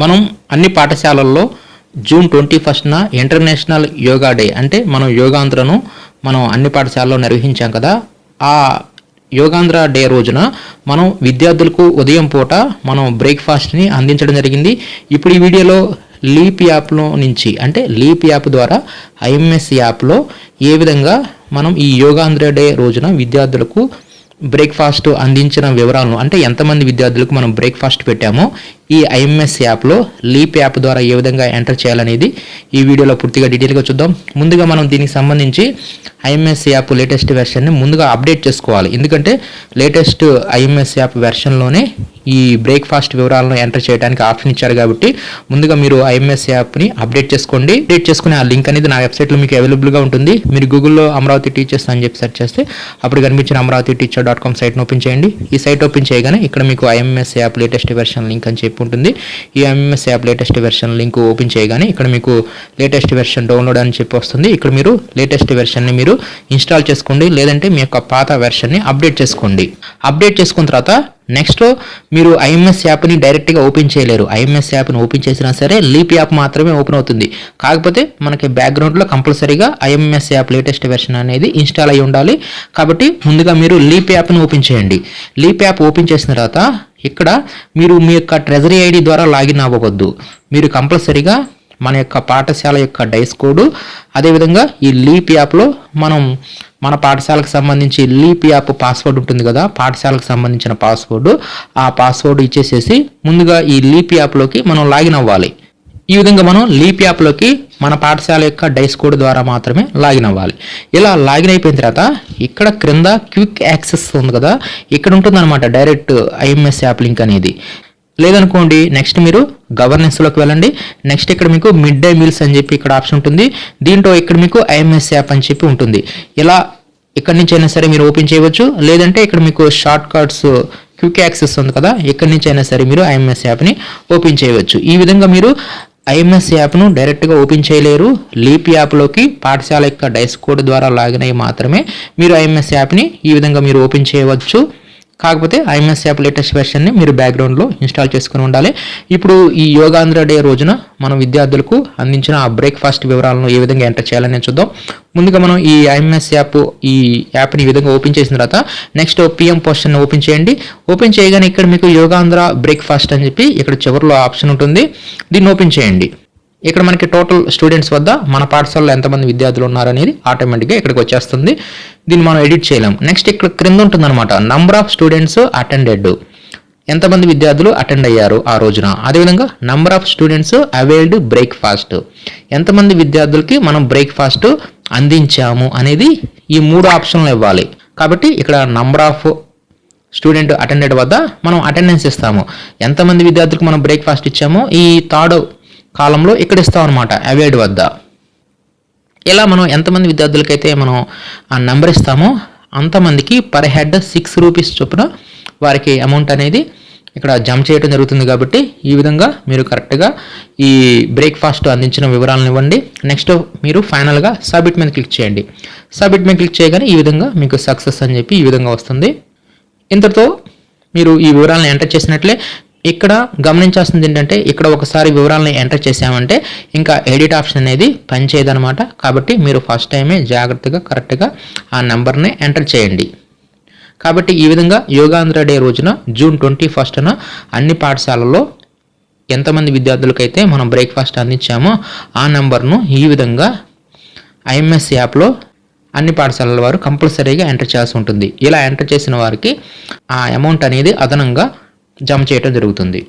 మనం అన్ని పాఠశాలల్లో జూన్ ట్వంటీ ఫస్ట్న ఇంటర్నేషనల్ యోగా డే అంటే మనం యోగాంధ్రను మనం అన్ని పాఠశాలలో నిర్వహించాం కదా ఆ యోగాంధ్ర డే రోజున మనం విద్యార్థులకు ఉదయం పూట మనం బ్రేక్ఫాస్ట్ని అందించడం జరిగింది. ఇప్పుడు ఈ వీడియోలో లీప్ యాప్లో నుంచి అంటే లీప్ యాప్ ద్వారా ఐఎంఎస్ యాప్లో ఏ విధంగా మనం ఈ యోగాంధ్ర డే రోజున విద్యార్థులకు బ్రేక్ఫాస్ట్ అందించిన వివరాలను అంటే ఎంతమంది విద్యార్థులకు మనం బ్రేక్ఫాస్ట్ పెట్టామో ఈ ఐఎంఎస్ యాప్లో లీప్ యాప్ ద్వారా ఏ విధంగా ఎంటర్ చేయాలనేది ఈ వీడియోలో పూర్తిగా డీటెయిల్గా చూద్దాం. ముందుగా మనం దీనికి సంబంధించి ఐఎంఎస్ యాప్ లేటెస్ట్ వెర్షన్ని ముందుగా అప్డేట్ చేసుకోవాలి. ఎందుకంటే లేటెస్ట్ ఐఎంఎస్ యాప్ వెర్షన్లోనే ఈ బ్రేక్ఫాస్ట్ వివరాలను ఎంటర్ చేయడానికి ఆప్షన్ ఇచ్చారు కాబట్టి ముందుగా మీరు ఐఎంఎస్ యాప్ని అప్డేట్ చేసుకోండి. అప్డేట్ చేసుకునే ఆ లింక్ అనేది నా వెబ్సైట్లో మీకు అవైలబుల్గా ఉంటుంది. మీరు గూగుల్లో అమరావతి టీచర్స్ అని చెప్పి సెర్చ్ చేస్తే అప్పుడు కనిపించిన అమరావతి టీచర్ డాట్ కామ్ సైట్ను ఓపెన్ చేయండి. ఈ సైట్ ఓపెన్ చేయగానే ఇక్కడ మీకు IMS app latest version link అని చెప్పి ఉంటుంది. ఈ IMS app latest version link open చేయగానే ఇక్కడ మీకు లేటెస్ట్ వెర్షన్ డౌన్లోడ్ అని చెప్పి వస్తుంది. ఇక్కడ మీరు లేటెస్ట్ వెర్షన్ని మీరు ఇన్స్టాల్ చేసుకోండి. లేదంటే మీ యొక్క పాత వెర్షన్ని అప్డేట్ చేసుకోండి. అప్డేట్ చేసుకున్న తర్వాత నెక్స్ట్ మీరు ఐఎంఎస్ యాప్ని డైరెక్ట్గా ఓపెన్ చేయలేరు. ఐఎంఎస్ యాప్ని ఓపెన్ చేసినా సరే లీప్ యాప్ మాత్రమే ఓపెన్ అవుతుంది. కాకపోతే మనకి బ్యాక్గ్రౌండ్లో కంపల్సరీగా ఐఎంఎస్ యాప్ లేటెస్ట్ వెర్షన్ అనేది ఇన్స్టాల్ అయి ఉండాలి. కాబట్టి ముందుగా మీరు లీప్ యాప్ని ఓపెన్ చేయండి. లీప్ యాప్ ఓపెన్ చేసిన తర్వాత ఇక్కడ మీరు మీ యొక్క ట్రెజరీ ఐడి ద్వారా లాగిన్ అవ్వవద్దు. మీరు కంపల్సరీగా మన యొక్క పాఠశాల యొక్క డైస్ కోడ్ అదేవిధంగా ఈ లీప్ యాప్లో మనం మన పాఠశాలకు సంబంధించి లీప్ యాప్ పాస్వర్డ్ ఉంటుంది కదా పాఠశాలకు సంబంధించిన పాస్వర్డ్ ఆ పాస్వర్డ్ ఇచ్చేసేసి ముందుగా ఈ లీప్ యాప్లోకి మనం లాగిన్ అవ్వాలి. ఈ విధంగా మనం లీప్ యాప్లోకి మన పాఠశాల యొక్క డైస్ కోడ్ ద్వారా మాత్రమే లాగిన్ అవ్వాలి. ఇలా లాగిన్ అయిపోయిన తర్వాత ఇక్కడ క్రింద క్విక్ యాక్సెస్ ఉంది కదా ఇక్కడ ఉంటుందన్నమాట డైరెక్ట్ ఐఎంఎస్ యాప్ లింక్ అనేది. లేదనుకోండి నెక్స్ట్ మీరు గవర్నెన్స్లోకి వెళ్ళండి. నెక్స్ట్ ఇక్కడ మీకు మిడ్ డే మీల్స్ అని చెప్పి ఇక్కడ ఆప్షన్ ఉంటుంది. దీంట్లో ఇక్కడ మీకు ఐఎంఎస్ యాప్ అని చెప్పి ఉంటుంది. ఇలా ఇక్కడ నుంచి అయినా సరే మీరు ఓపెన్ చేయవచ్చు. లేదంటే ఇక్కడ మీకు షార్ట్ కట్స్ క్విక్ యాక్సెస్ ఉంది కదా ఎక్కడి నుంచి అయినా సరే మీరు ఐఎంఎస్ యాప్ని ఓపెన్ చేయవచ్చు. ఈ విధంగా మీరు ఐఎంఎస్ యాప్ను డైరెక్ట్గా ఓపెన్ చేయలేరు. లీప్ యాప్లోకి పాఠశాల యొక్క డైస్ కోడ్ ద్వారా లాగిన్ అయ్యి మాత్రమే మీరు ఐఎంఎస్ యాప్ని ఈ విధంగా మీరు ఓపెన్ చేయవచ్చు. కాకపోతే ఐఎంఎస్ యాప్ లేటెస్ట్ వెర్షన్ని మీరు బ్యాక్గ్రౌండ్లో ఇన్స్టాల్ చేసుకుని ఉండాలి. ఇప్పుడు ఈ యోగాంధ్ర డే రోజున మనం విద్యార్థులకు అందించిన ఆ బ్రేక్ఫాస్ట్ వివరాలను ఏ విధంగా ఎంటర్ చేయాలని చూద్దాం. ముందుగా మనం ఈ ఐఎంఎస్ యాప్ ఈ యాప్ని ఈ విధంగా ఓపెన్ చేసిన తర్వాత నెక్స్ట్ పిఎం పోస్టర్ని ఓపెన్ చేయండి. ఓపెన్ చేయగానే ఇక్కడ మీకు యోగాంధ్ర బ్రేక్ఫాస్ట్ అని చెప్పి ఇక్కడ చివరిలో ఆప్షన్ ఉంటుంది. దీన్ని ఓపెన్ చేయండి. ఇక్కడ మనకి టోటల్ స్టూడెంట్స్ వద్ద మన పాఠశాలలో ఎంతమంది విద్యార్థులు ఉన్నారనేది ఆటోమేటిక్గా ఇక్కడికి వచ్చేస్తుంది. దీన్ని మనం ఎడిట్ చేయలేం నెక్స్ట్ ఇక్కడ క్రింద ఉంటుందన్నమాట. నంబర్ ఆఫ్ స్టూడెంట్స్ అటెండెడ్ ఎంతమంది విద్యార్థులు అటెండ్ అయ్యారు ఆ రోజున? అదేవిధంగా number of students availed breakfast ఎంతమంది విద్యార్థులకి మనం బ్రేక్ఫాస్ట్ అందించాము అనేది ఈ మూడు ఆప్షన్లు ఇవ్వాలి. కాబట్టి ఇక్కడ నంబర్ ఆఫ్ స్టూడెంట్ అటెండెడ్ వద్ద మనం అటెండెన్స్ ఇస్తాము. ఎంతమంది విద్యార్థులకు మనం బ్రేక్ఫాస్ట్ ఇచ్చామో ఈ థర్డ్ కాలంలో ఇక్కడ ఇస్తాం అనమాట అవైడ్ వద్ద. ఇలా మనం ఎంతమంది విద్యార్థులకైతే మనం ఆ నెంబర్ ఇస్తామో అంతమందికి పర్ హెడ్ సిక్స్ రూపీస్ చొప్పున వారికి అమౌంట్ అనేది ఇక్కడ జమ చేయడం జరుగుతుంది కాబట్టి ఈ విధంగా మీరు కరెక్ట్గా ఈ బ్రేక్ఫాస్ట్ అందించిన వివరాలను ఇవ్వండి. నెక్స్ట్ మీరు ఫైనల్గా సబ్మిట్ మీద క్లిక్ చేయండి. సబ్మిట్ మీద క్లిక్ చేయగానే ఈ విధంగా మీకు సక్సెస్ అని చెప్పి ఈ విధంగా వస్తుంది. ఇంతతో మీరు ఈ వివరాలను ఎంటర్ చేసినట్లే ఇక్కడ గమనించాల్సింది ఏంటంటే ఇక్కడ ఒకసారి వివరాలను ఎంటర్ చేసామంటే ఇంకా ఎడిట్ ఆప్షన్ అనేది పనిచేయదనమాట కాబట్టి మీరు ఫస్ట్ టైమే జాగ్రత్తగా కరెక్ట్గా ఆ నెంబర్ని ఎంటర్ చేయండి. కాబట్టి ఈ విధంగా యోగాంధ్ర డే రోజున జూన్ ట్వంటీ ఫస్ట్న అన్ని పాఠశాలల్లో ఎంతమంది విద్యార్థులకైతే మనం బ్రేక్ఫాస్ట్ అందించామో ఆ నెంబర్ను ఈ విధంగా ఐఎంఎస్ యాప్లో అన్ని పాఠశాలల వారు కంపల్సరీగా ఎంటర్ చేయాల్సి ఉంటుంది. ఇలా ఎంటర్ చేసిన వారికి ఆ అమౌంట్ అనేది అదనంగా జమ చేయడం జరుగుతుంది.